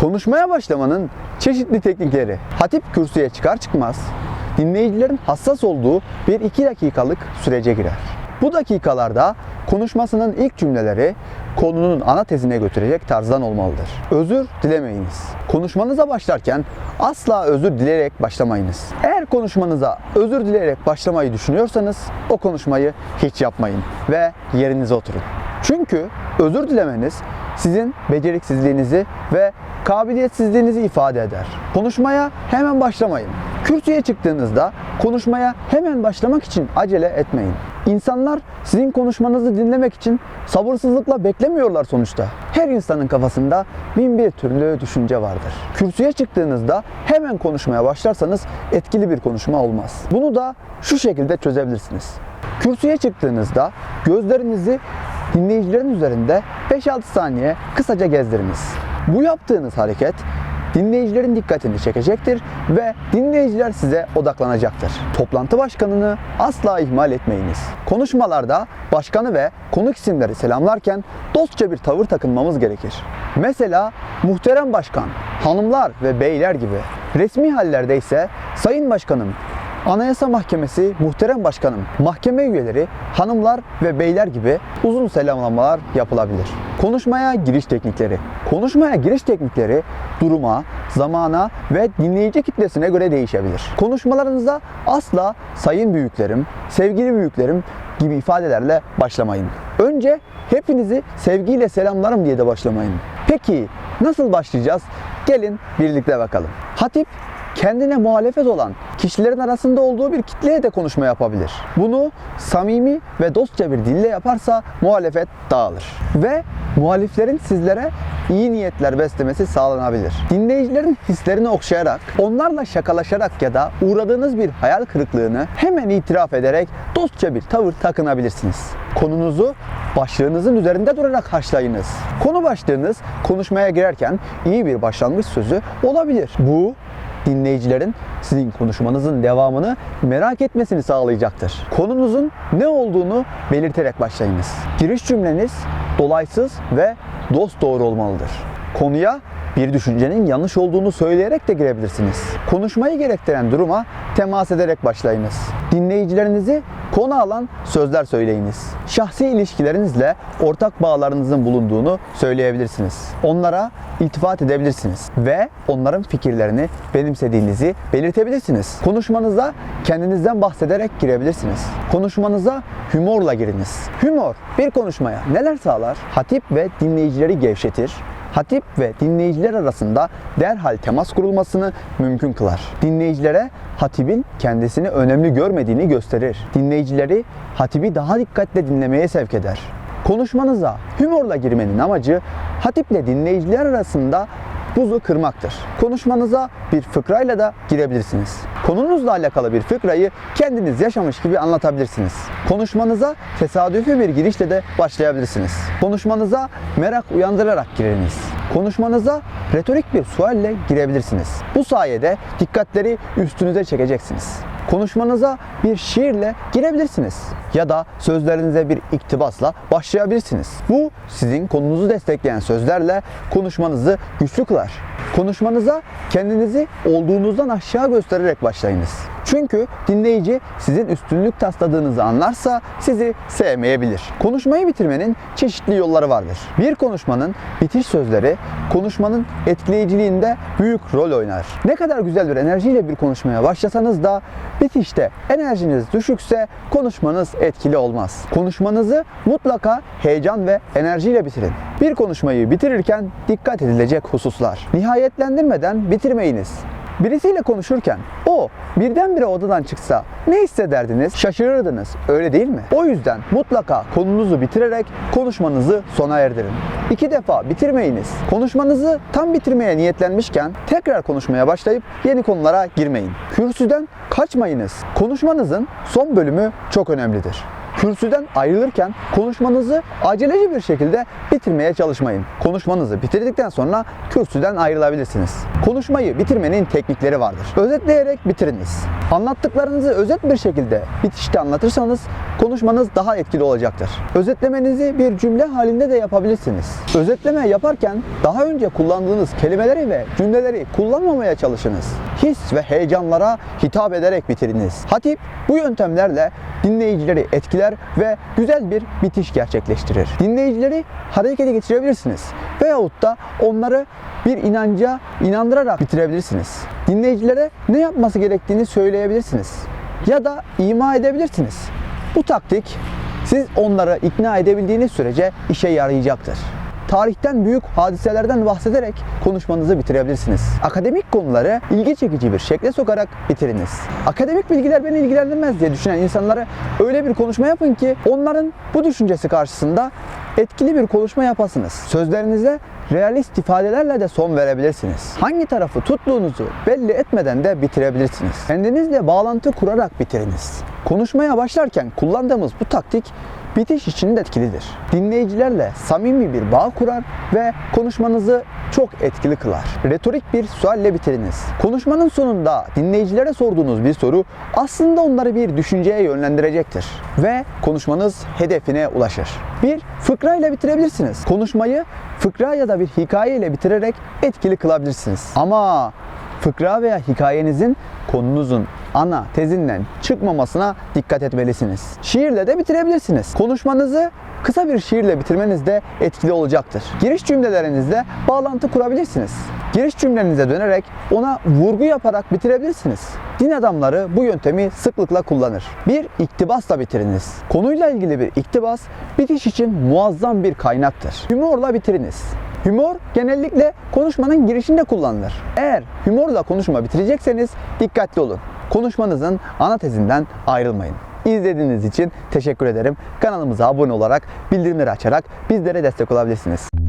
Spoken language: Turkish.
Konuşmaya başlamanın çeşitli teknikleri. Hatip kürsüye çıkar çıkmaz dinleyicilerin hassas olduğu bir iki dakikalık sürece girer. Bu dakikalarda konuşmasının ilk cümleleri konunun ana tezine götürecek tarzdan olmalıdır. Özür dilemeyiniz. Konuşmanıza başlarken asla özür dileyerek başlamayınız. Eğer konuşmanıza özür dileyerek başlamayı düşünüyorsanız o konuşmayı hiç yapmayın ve yerinize oturun. Çünkü özür dilemeniz sizin beceriksizliğinizi ve kabiliyetsizliğinizi ifade eder. Konuşmaya hemen başlamayın. Kürsüye çıktığınızda konuşmaya hemen başlamak için acele etmeyin. İnsanlar sizin konuşmanızı dinlemek için sabırsızlıkla beklemiyorlar sonuçta. Her insanın kafasında bin bir türlü düşünce vardır. Kürsüye çıktığınızda hemen konuşmaya başlarsanız etkili bir konuşma olmaz. Bunu da şu şekilde çözebilirsiniz. Kürsüye çıktığınızda gözlerinizi dinleyicilerin üzerinde 5-6 saniye kısaca gezdiriniz. Bu yaptığınız hareket dinleyicilerin dikkatini çekecektir ve dinleyiciler size odaklanacaktır. Toplantı başkanını asla ihmal etmeyiniz. Konuşmalarda başkanı ve konuk isimleri selamlarken dostça bir tavır takınmamız gerekir. Mesela muhterem başkan, hanımlar ve beyler gibi. Resmi hallerde ise sayın başkanım, Anayasa Mahkemesi muhterem başkanım, mahkeme üyeleri, hanımlar ve beyler gibi uzun selamlamalar yapılabilir. Konuşmaya giriş teknikleri. Konuşmaya giriş teknikleri duruma, zamana ve dinleyici kitlesine göre değişebilir. Konuşmalarınıza asla sayın büyüklerim, sevgili büyüklerim gibi ifadelerle başlamayın. Önce hepinizi sevgiyle selamlarım diye de başlamayın. Peki nasıl başlayacağız? Gelin birlikte bakalım. Hatip kendine muhalefet olan kişilerin arasında olduğu bir kitleye de konuşma yapabilir. Bunu samimi ve dostça bir dille yaparsa muhalefet dağılır. Ve muhaliflerin sizlere iyi niyetler beslemesi sağlanabilir. Dinleyicilerin hislerini okşayarak, onlarla şakalaşarak ya da uğradığınız bir hayal kırıklığını hemen itiraf ederek dostça bir tavır takınabilirsiniz. Konunuzu başlığınızın üzerinde durarak haşlayınız. Konu başlığınız konuşmaya girerken iyi bir başlangıç sözü olabilir. Bu dinleyicilerin sizin konuşmanızın devamını merak etmesini sağlayacaktır. Konunuzun ne olduğunu belirterek başlayınız. Giriş cümleniz dolaysız ve dost doğru olmalıdır. Konuya bir düşüncenin yanlış olduğunu söyleyerek de girebilirsiniz. Konuşmayı gerektiren duruma temas ederek başlayınız. Dinleyicilerinizi konu alan sözler söyleyiniz. Şahsi ilişkilerinizle ortak bağlarınızın bulunduğunu söyleyebilirsiniz. Onlara iltifat edebilirsiniz ve onların fikirlerini benimsediğinizi belirtebilirsiniz. Konuşmanıza kendinizden bahsederek girebilirsiniz. Konuşmanıza humorla giriniz. Humor bir konuşmaya neler sağlar? Hatip ve dinleyicileri gevşetir, hatip ve dinleyiciler arasında derhal temas kurulmasını mümkün kılar. Dinleyicilere hatibin kendisini önemli görmediğini gösterir. Dinleyicileri hatibi daha dikkatle dinlemeye sevk eder. Konuşmanıza humorla girmenin amacı hatiple dinleyiciler arasında buzu kırmaktır. Konuşmanıza bir fıkrayla da girebilirsiniz. Konunuzla alakalı bir fıkrayı kendiniz yaşamış gibi anlatabilirsiniz. Konuşmanıza tesadüfi bir girişle de başlayabilirsiniz. Konuşmanıza merak uyandırarak giriniz. Konuşmanıza retorik bir sualle girebilirsiniz. Bu sayede dikkatleri üstünüze çekeceksiniz. Konuşmanıza bir şiirle girebilirsiniz ya da sözlerinize bir iktibasla başlayabilirsiniz. Bu sizin konunuzu destekleyen sözlerle konuşmanızı güçlü kılar. Konuşmanıza kendinizi olduğunuzdan aşağı göstererek başlayınız. Çünkü dinleyici sizin üstünlük tasladığınızı anlarsa sizi sevmeyebilir. Konuşmayı bitirmenin çeşitli yolları vardır. Bir konuşmanın bitiş sözleri konuşmanın etkileyiciliğinde büyük rol oynar. Ne kadar güzel bir enerjiyle bir konuşmaya başlasanız da bitişte enerjiniz düşükse konuşmanız etkili olmaz. Konuşmanızı mutlaka heyecan ve enerjiyle bitirin. Bir konuşmayı bitirirken dikkat edilecek hususlar. Nihayetlendirmeden bitirmeyiniz. Birisiyle konuşurken o birdenbire odadan çıksa ne hissederdiniz? Şaşırırdınız. Öyle değil mi? O yüzden mutlaka konunuzu bitirerek konuşmanızı sona erdirin. İki defa bitirmeyiniz. Konuşmanızı tam bitirmeye niyetlenmişken tekrar konuşmaya başlayıp yeni konulara girmeyin. Kürsüden kaçmayınız. Konuşmanızın son bölümü çok önemlidir. Kürsüden ayrılırken konuşmanızı aceleci bir şekilde bitirmeye çalışmayın. Konuşmanızı bitirdikten sonra kürsüden ayrılabilirsiniz. Konuşmayı bitirmenin teknikleri vardır. Özetleyerek bitiriniz. Anlattıklarınızı özet bir şekilde bitişte anlatırsanız konuşmanız daha etkili olacaktır. Özetlemenizi bir cümle halinde de yapabilirsiniz. Özetleme yaparken daha önce kullandığınız kelimeleri ve cümleleri kullanmamaya çalışınız. His ve heyecanlara hitap ederek bitiriniz. Hatip bu yöntemlerle dinleyicileri etkiler ve güzel bir bitiş gerçekleştirir. Dinleyicileri harekete geçirebilirsiniz veyahut da onları bir inanca inandırarak bitirebilirsiniz. Dinleyicilere ne yapması gerektiğini söyleyebilirsiniz ya da ima edebilirsiniz. Bu taktik siz onları ikna edebildiğiniz sürece işe yarayacaktır. Tarihten büyük hadiselerden bahsederek konuşmanızı bitirebilirsiniz. Akademik konuları ilgi çekici bir şekle sokarak bitiriniz. Akademik bilgiler beni ilgilendirmez diye düşünen insanlara öyle bir konuşma yapın ki onların bu düşüncesi karşısında etkili bir konuşma yapasınız. Sözlerinize realist ifadelerle de son verebilirsiniz. Hangi tarafı tuttuğunuzu belli etmeden de bitirebilirsiniz. Kendinizle bağlantı kurarak bitiriniz. Konuşmaya başlarken kullandığımız bu taktik bitiş için de etkilidir. Dinleyicilerle samimi bir bağ kurar ve konuşmanızı çok etkili kılar. Retorik bir sualle bitiriniz. Konuşmanın sonunda dinleyicilere sorduğunuz bir soru aslında onları bir düşünceye yönlendirecektir ve konuşmanız hedefine ulaşır. Bir fıkra ile bitirebilirsiniz. Konuşmayı fıkra ya da bir hikaye ile bitirerek etkili kılabilirsiniz. Ama fıkra veya hikayenizin konunuzun ana tezinden çıkmamasına dikkat etmelisiniz. Şiirle de bitirebilirsiniz. Konuşmanızı kısa bir şiirle bitirmeniz de etkili olacaktır. Giriş cümlelerinizle bağlantı kurabilirsiniz. Giriş cümlenize dönerek ona vurgu yaparak bitirebilirsiniz. Din adamları bu yöntemi sıklıkla kullanır. Bir iktibasla bitiriniz. Konuyla ilgili bir iktibas bitiş için muazzam bir kaynaktır. Humorla bitiriniz. Humor genellikle konuşmanın girişinde kullanılır. Eğer humorla konuşma bitirecekseniz dikkatli olun. Konuşmanızın ana tezinden ayrılmayın. İzlediğiniz için teşekkür ederim. Kanalımıza abone olarak, bildirimleri açarak bizlere destek olabilirsiniz.